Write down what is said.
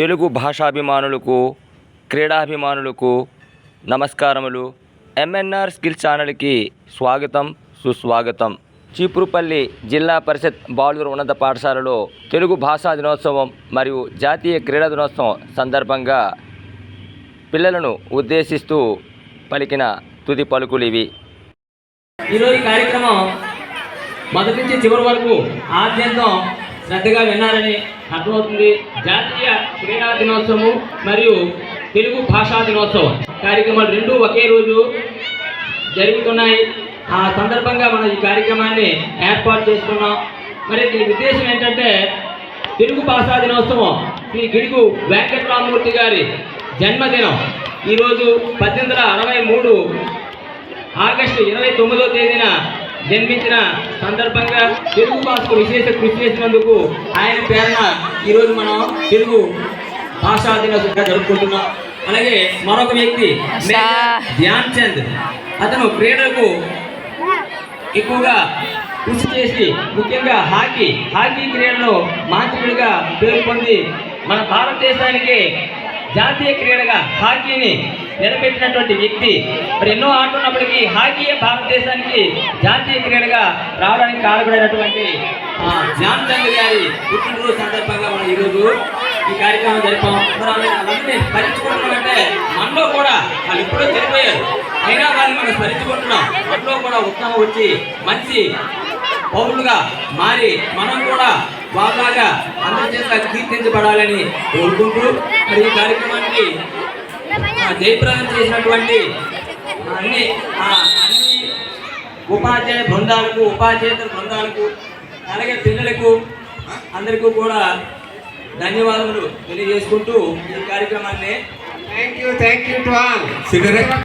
తెలుగు భాషాభిమానులకు క్రీడాభిమానులకు నమస్కారములు. MNR skill ఛానల్కి స్వాగతం సుస్వాగతం. చీపురుపల్లి జిల్లా పరిషత్ బాలుర ఉన్నత పాఠశాలలో తెలుగు భాషా దినోత్సవం మరియు జాతీయ క్రీడా దినోత్సవం సందర్భంగా పిల్లలను ఉద్దేశిస్తూ పలికిన తుది పలుకులు ఇవి. ఈరోజు కార్యక్రమం మొదటి నుంచి చివరి వరకు ఆద్యంతం శ్రద్ధగా విన్నారని అర్థమవుతుంది. జాతీయ క్రీడా దినోత్సవం మరియు తెలుగు భాషా దినోత్సవం కార్యక్రమాలు రెండు ఒకే రోజు జరుగుతున్నాయి. ఆ సందర్భంగా మనం ఈ కార్యక్రమాన్ని ఏర్పాటు చేసుకున్నాం మరి దీని ఉద్దేశం ఏంటంటే తెలుగు భాషా దినోత్సవం శ్రీ గిడుగు వెంకటరామూర్తి గారి జన్మదినం. ఈరోజు పద్దెనిమిది వందల అరవై మూడు ఆగస్టు ఇరవై తొమ్మిదో తేదీన జన్మించిన సందర్భంగా తెలుగు భాషకు విశేష కృషి చేసినందుకు ఆయన పేరున ఈరోజు మనం తెలుగు భాషా దినోత్సవంగా జరుపుకుంటున్నాం. అలాగే మరొక వ్యక్తి ధ్యాన్ చంద్ అతను క్రీడలకు ఎక్కువగా కృషి చేసి ముఖ్యంగా హాకీ హాకీ క్రీడలో మాంత్రికుడిగా పేరు పొంది మన భారతదేశానికి జాతీయ క్రీడగా హాకీని నిలబెట్టినటువంటి వ్యక్తి. మరి ఎన్నో ఆటలు ఉన్నప్పటికీ హాకీయే భారతదేశానికి జాతీయ క్రీడగా రావడానికి కారణమైనటువంటి ఆ, చంద్ర గారి పుట్టినరోజు సందర్భంగా మనం ఈరోజు ఈ కార్యక్రమం జరిపాం. మరి స్మరించుకుంటున్నామంటే మనలో కూడా వాళ్ళు ఎప్పుడో చనిపోయారు. అయినా వాళ్ళని మనం స్మరించుకుంటున్నాం. మనలో కూడా ఉత్తమం వచ్చి మంచి పౌరులుగా మారి మనం కూడా వాళ్ళలాగా అందరి చేత కీర్తించబడాలని కోరుకుంటూ మరి ఈ కార్యక్రమానికి జయప్రదం చేసినటువంటి అన్ని ఆ, అన్ని ఉపాధ్యాయ బృందాలకు ఉపాధ్యాయుల బృందాలకు అలాగే పిల్లలకు అందరికీ కూడా ధన్యవాదములు తెలియజేసుకుంటూ ఈ కార్యక్రమాన్ని thank you to all.